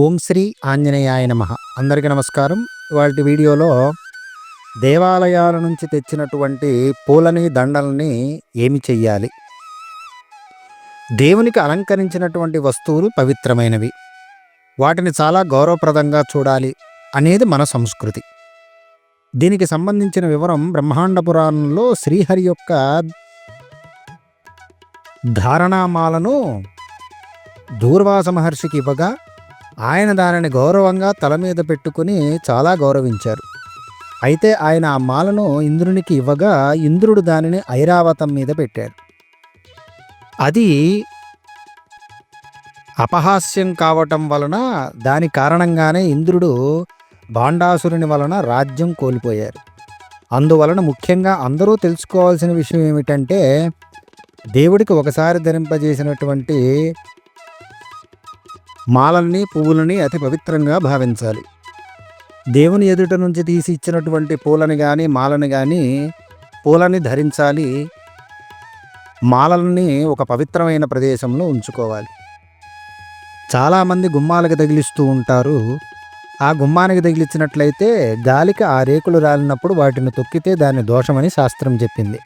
ఓం శ్రీ ఆంజనేయాయ నమ. అందరికీ నమస్కారం. వాటి వీడియోలో దేవాలయాల నుంచి తెచ్చినటువంటి పూలని దండల్ని ఏమి చెయ్యాలి? దేవునికి అలంకరించినటువంటి వస్తువులు పవిత్రమైనవి. వాటిని చాలా గౌరవప్రదంగా చూడాలి అనేది మన సంస్కృతి. దీనికి సంబంధించిన వివరం బ్రహ్మాండ పురాణంలో శ్రీహరి యొక్క ధారణామాలను దూర్వాస మహర్షికి ఇవ్వగా ఆయన దానిని గౌరవంగా తల మీద పెట్టుకుని చాలా గౌరవించారు. అయితే ఆయన ఆ మాలను ఇంద్రునికి ఇవ్వగా ఇంద్రుడు దానిని ఐరావతం మీద పెట్టారు. అది అపహాస్యం కావటం వలన దాని కారణంగానే ఇంద్రుడు బాండాసురుని వలన రాజ్యం కోల్పోయారు. అందువలన ముఖ్యంగా అందరూ తెలుసుకోవాల్సిన విషయం ఏమిటంటే దేవుడికి ఒకసారి ధరింపజేసినటువంటి మాలల్ని పువ్వులని అతి పవిత్రంగా భావించాలి. దేవుని ఎదుట నుంచి తీసి ఇచ్చినటువంటి పూలని కానీ మాలని కానీ పూలని ధరించాలి. మాలల్ని ఒక పవిత్రమైన ప్రదేశంలో ఉంచుకోవాలి. చాలామంది గుమ్మాలకు తగిలిస్తూ ఉంటారు. ఆ గుమ్మానికి తగిలించినట్లయితే గాలికి ఆ రేకులు రాలినప్పుడు వాటిని తొక్కితే దాని దోషమని శాస్త్రం చెప్పింది.